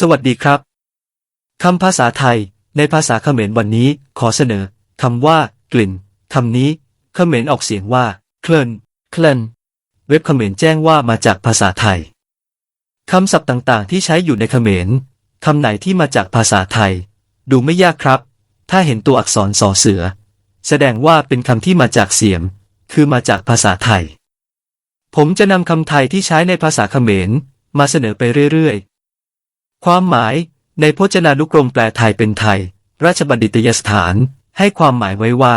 สวัสดีครับ คำภาษาไทย ในภาษาเขมรวันนี้ขอเสนอคำว่า กลิ่นคำนี้เขมรออกเสียงว่า เคลินเคลินเว็บเขมรแจ้งว่ามาจากภาษาไทยคำศัพท์ต่างๆ ที่ใช้อยู่ในเขมรคำไหนที่มาจากภาษาไทย ดูไม่ยากครับ ถ้าเห็นตัวอักษรสอเสือ แสดงว่าเป็นคำที่มาจากเสียม คือมาจากภาษาไทย ผมจะนำคำไทยที่ใช้ในภาษาเขมรมาเสนอไปเรื่อยๆ ความหมายในพจนานุกรมแปลไทยเป็นไทย ราชบัณฑิตยสถานให้ความหมายไว้ว่า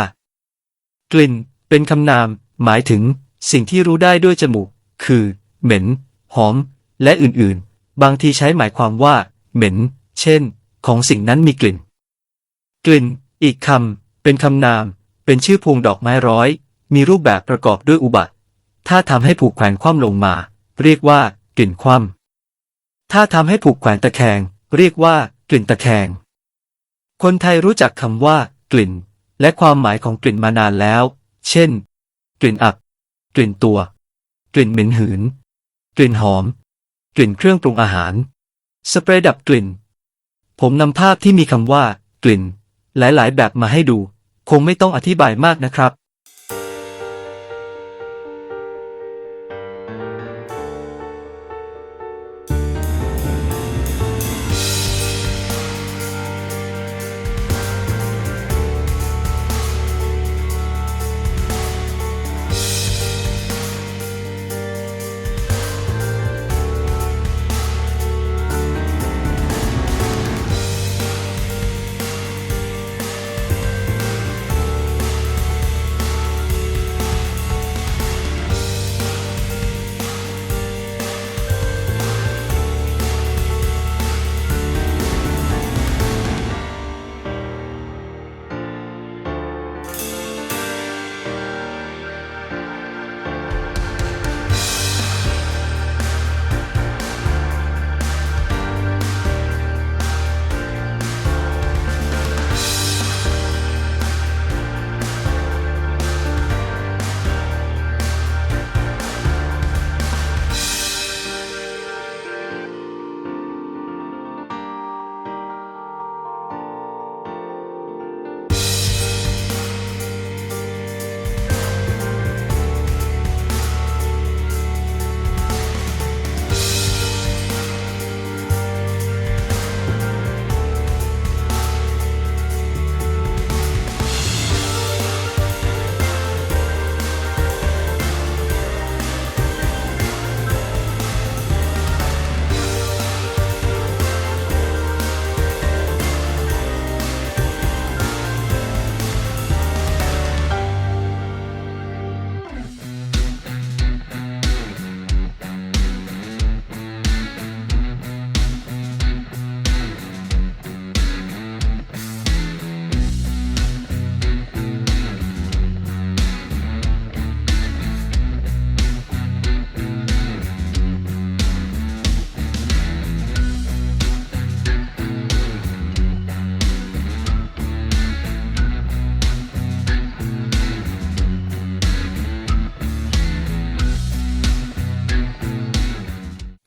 กลิ่น เป็นคำนาม หมายถึง สิ่งที่รู้ได้ด้วยจมูก คือ เหม็น หอม และอื่นๆ บางทีใช้หมายความว่า เหม็น เช่น ของสิ่งนั้นมีกลิ่น กลิ่น อีกคำเป็นคำนาม เป็นชื่อพวงดอกไม้ร้อย มีรูปแบบประกอบด้วยอุบัติ ถ้าทำให้ผูกแขวนคว่ำลงมา เรียกว่ากลิ่นคว่ำ ถ้าทำให้ผูกแขวนตะแคง เรียกว่ากลิ่นตะแคง คนไทยรู้จักคำว่า กลิ่น และความหมายของกลิ่นมานานแล้ว เช่น กลิ่นอับ กลิ่นตัว กลิ่นเหม็นหืน กลิ่นหอม กลิ่นเครื่องปรุงอาหาร สเปรย์ดับกลิ่น ผมนำภาพที่มีคำว่า กลิ่น หลาย ๆ แบบมาให้ดู คงไม่ต้องอธิบายมากนะครับ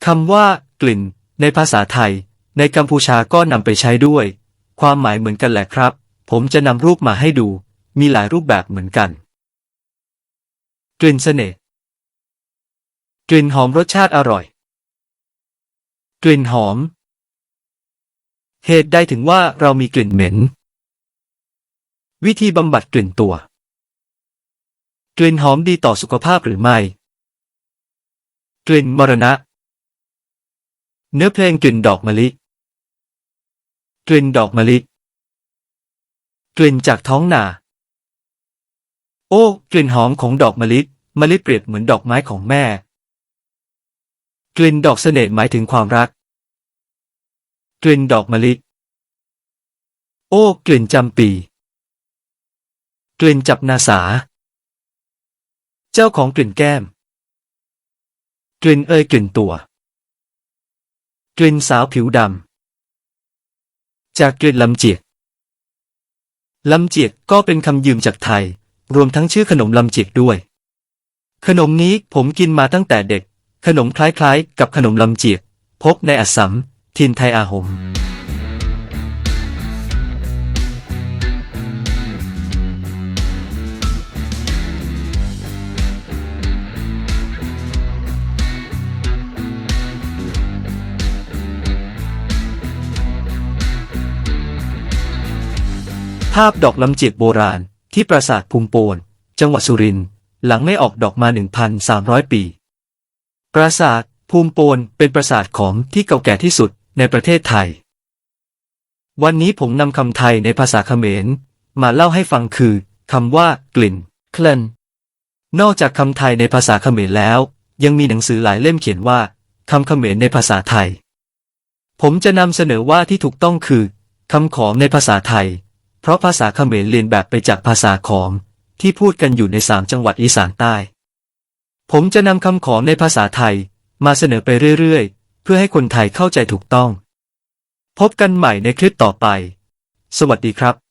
คำว่า กลิ่น ในภาษาไทย ในกัมพูชาก็นำไปใช้ด้วย ความหมายเหมือนกันแหละครับ ผมจะนำรูปมาให้ดู มีหลายรูปแบบเหมือนกัน กลิ่นเสน่ห์กลิ่นหอมรสชาติอร่อย กลิ่นหอม เหตุใดถึงว่าเรามีกลิ่นเหม็น วิธีบำบัดกลิ่นตัว กลิ่นหอมดีต่อสุขภาพหรือไม่ กลิ่นมรณะ เนื้อเพลงกลิ่นดอกมะลิ กลิ่นดอกมะลิ กลิ่นจากท้องนา โอ้ กลิ่นหอมของดอกมะลิ มะลิเปรียบเหมือนดอกไม้ของแม่ กลิ่นดอกเสน่ห์หมายถึงความรัก กลิ่นดอกมะลิ โอ้ กลิ่นจำปี กลิ่นจับนาสา เจ้าของกลิ่นแก้ม กลิ่นเอ่ยกลิ่นตัว กลิ่นสาวผิวดำ จากกลิ่นลำเจียกลำเจียกก็เป็นคำยืมจากไทย รวมทั้งชื่อขนมลำเจียกด้วย ขนมนี้ผมกินมาตั้งแต่เด็ก ขนมคล้ายๆ กับขนมลำเจียก พบในอัสสัมทินไทยอาหม ภาพดอกลำเจียกโบราณ ที่ปราสาทภูมิโปน จังหวัดสุรินทร์หลังไม่ออกดอกมา 1,300 ปี ปราสาทภูมิโปนเป็นปราสาทของที่เก่าแก่ที่สุดในประเทศไทย วันนี้ผมนำคำไทยในภาษาเขมร มาเล่าให้ฟังคือคำว่า กลิ่น เคลนนอกจากคำไทยในภาษาเขมรแล้ว ยังมีหนังสือหลายเล่มเขียนว่าคำเขมรในภาษาไทย ผมจะนำเสนอว่าที่ถูกต้องคือคำขอมในภาษาไทย เพราะภาษาเขมรเรียนแบบไปจากภาษาขอม ที่พูดกันอยู่ในสามจังหวัดอีสานใต้ ผมจะนำคำขอมในภาษาไทย มาเสนอไปเรื่อยๆ เพื่อให้คนไทยเข้าใจถูกต้อง พบกันใหม่ในคลิปต่อไป สวัสดีครับ